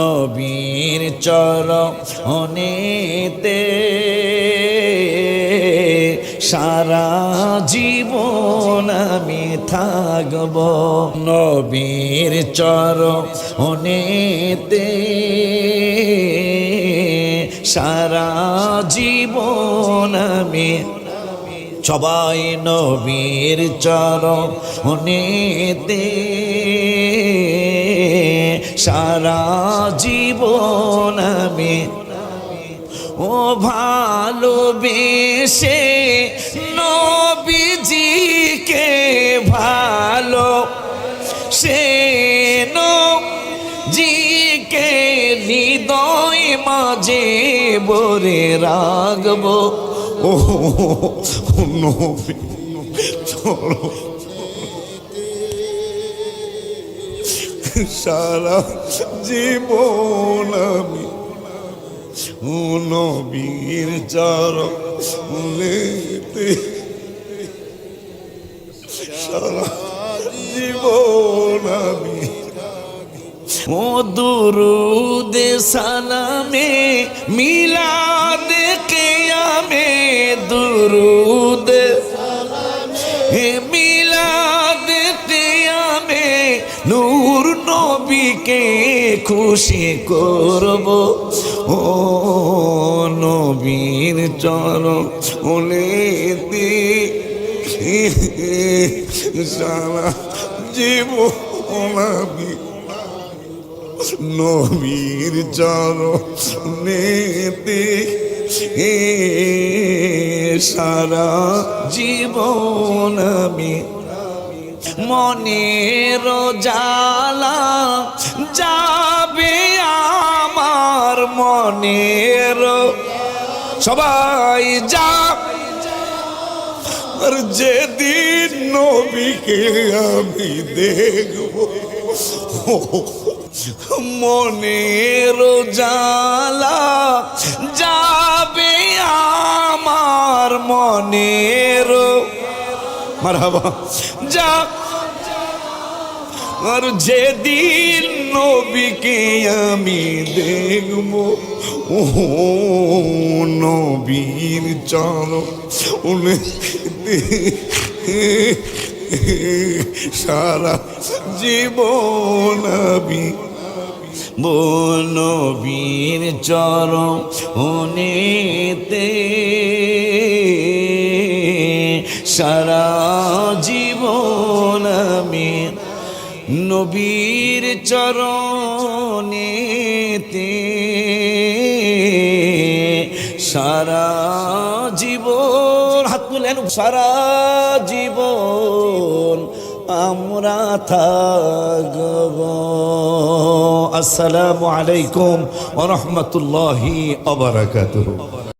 নবীর চর চরণেতে সারা জীবন আমি থাকব। নবীর চর চরণেতে সারা জীবন আমি সবাই নবীর চর চরণেতে সারা জীবন আমি। ও ভালোবেসে নবীজিকে ভালো, সে জিকে হৃদয় মাঝে বরে রাখব। ও নবী, চলো। সারা জীবন আমি নবীর চরণেতে সারা জীবন আমি ও দুরুদ সালামে মিলাদ কেয়ামে দুরুদ নূর নবীকে খুশি করব। ও নবীর চরণ ওলেতে সারা জীবন আমি নবীর চরণেতে সারা জীবন আমি মনের জালা যাবে আমার মনের সবাই যা। আর যেদিন নবীকে আমি দেখব মনের জালা যাবে আমার মনের যা। আর যেদিন নবীকে আমি দেখব ও নবীর চরণ সারা জীবন আমি বনবীর চরণেতে সারা জীবন আমি নবীর চরণেতে সারা জীবন, হাত তুলেন, সারা জীবন আমরা থাকব। আসসালামু আলাইকুম ওরহমতুল্লাহি আবরাকাতুহু